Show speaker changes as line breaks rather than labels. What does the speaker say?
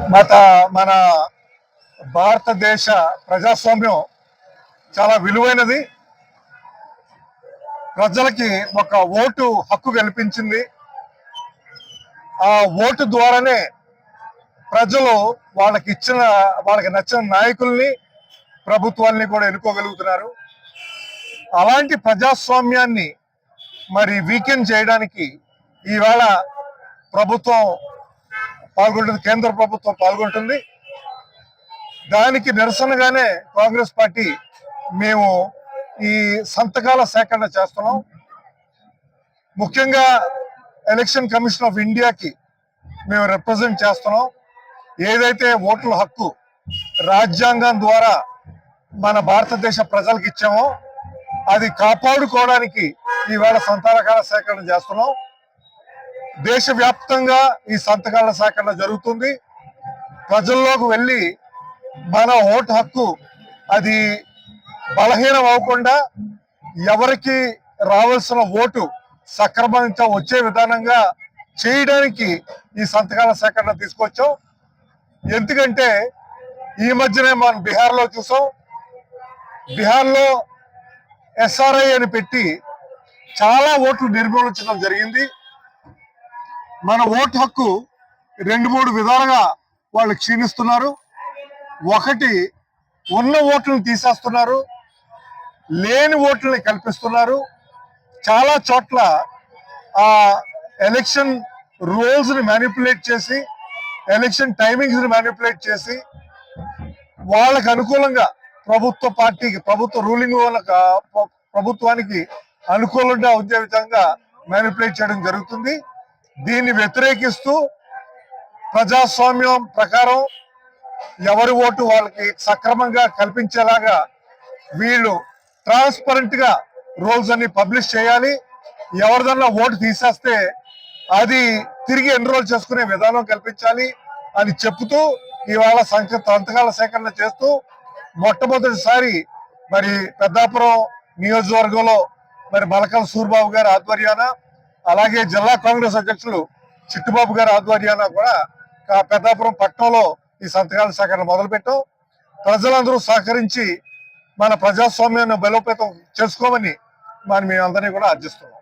మత మన భారతదేశ ప్రజాస్వామ్యం చాలా విలువైనది. ప్రజలకి ఒక ఓటు హక్కు కల్పించింది. ఆ ఓటు ద్వారానే ప్రజలు వాళ్ళకి ఇచ్చిన వాళ్ళకి నచ్చిన నాయకుల్ని ప్రభుత్వాల్ని కూడా ఎన్నుకోగలుగుతున్నారు. అలాంటి ప్రజాస్వామ్యాన్ని మరి వీకెండ్ చేయడానికి ఈవేళ ప్రభుత్వం పాల్గొంటుంది. కేంద్ర ప్రభుత్వం పాల్గొంటుంది. దానికి నిరసనగానే కాంగ్రెస్ పార్టీ మేము ఈ సంతకాల సేకరణ చేస్తున్నాం. ముఖ్యంగా ఎలక్షన్ కమిషన్ ఆఫ్ ఇండియాకి మేము రిప్రజెంట్ చేస్తున్నాం. ఏదైతే ఓట్ల హక్కు రాజ్యాంగం ద్వారా మన భారతదేశ ప్రజలకు ఇచ్చామో అది కాపాడుకోవడానికి ఈవేళ సంతానకాల సేకరణ చేస్తున్నాం. దేశవ్యాప్తంగా ఈ సంతకాల సేకరణ జరుగుతుంది. ప్రజల్లోకి వెళ్ళి మన ఓటు హక్కు అది బలహీనం అవ్వకుండా ఎవరికి రావాల్సిన ఓటు సక్రమంగా వచ్చే విధానంగా చేయడానికి ఈ సంతకాల సేకరణ తీసుకొచ్చాం. ఎందుకంటే ఈ మధ్యనే మనం బీహార్లో చూసాం. బీహార్లో ఎస్ఆర్ఐ అని పెట్టి చాలా ఓట్లు నిర్మూలించడం జరిగింది. మన ఓటు హక్కు రెండు మూడు విధాలుగా వాళ్ళు క్షీణిస్తున్నారు. ఒకటి ఉన్న ఓట్లను తీసేస్తున్నారు. లేని ఓట్లని కల్పిస్తున్నారు. చాలా చోట్ల ఆ ఎలక్షన్ రూల్స్ని మ్యానిపులేట్ చేసి ఎలక్షన్ టైమింగ్స్ని మ్యానిపులేట్ చేసి వాళ్ళకి అనుకూలంగా ప్రభుత్వ పార్టీకి ప్రభుత్వ రూలింగ్ వాళ్ళకి ప్రభుత్వానికి అనుకూలంగా ఉండే విధంగా మ్యానిపులేట్ చేయడం జరుగుతుంది. దీన్ని వ్యతిరేకిస్తూ ప్రజాస్వామ్యం ప్రకారం ఎవరి ఓటు వాళ్ళకి సక్రమంగా కల్పించేలాగా వీళ్ళు ట్రాన్స్పరెంట్గా రూల్స్ అన్ని పబ్లిష్ చేయాలి. ఎవరిదన్నా ఓటు తీసేస్తే అది తిరిగి ఎన్రోల్ చేసుకునే విధానం కల్పించాలి అని చెప్తూ ఇవాళ సంఖ్య సంతకాల సేకరణ చేస్తూ మొట్టమొదటిసారి మరి పెద్దాపురం నియోజకవర్గంలో మరి మలకల సూర్బాబు గారి ఆధ్వర్యాన అలాగే జిల్లా కాంగ్రెస్ అధ్యక్షులు చిట్టుబాబు గారి ఆధ్వర్యాన కూడా పెద్దాపురం పట్టణంలో ఈ సంతకాల సేకరణ మొదలుపెట్టాం. ప్రజలందరూ సహకరించి మన ప్రజాస్వామ్యాన్ని బలోపేతం చేసుకోమని మనం మేమందరినీ కూడా అర్జిస్తున్నాం.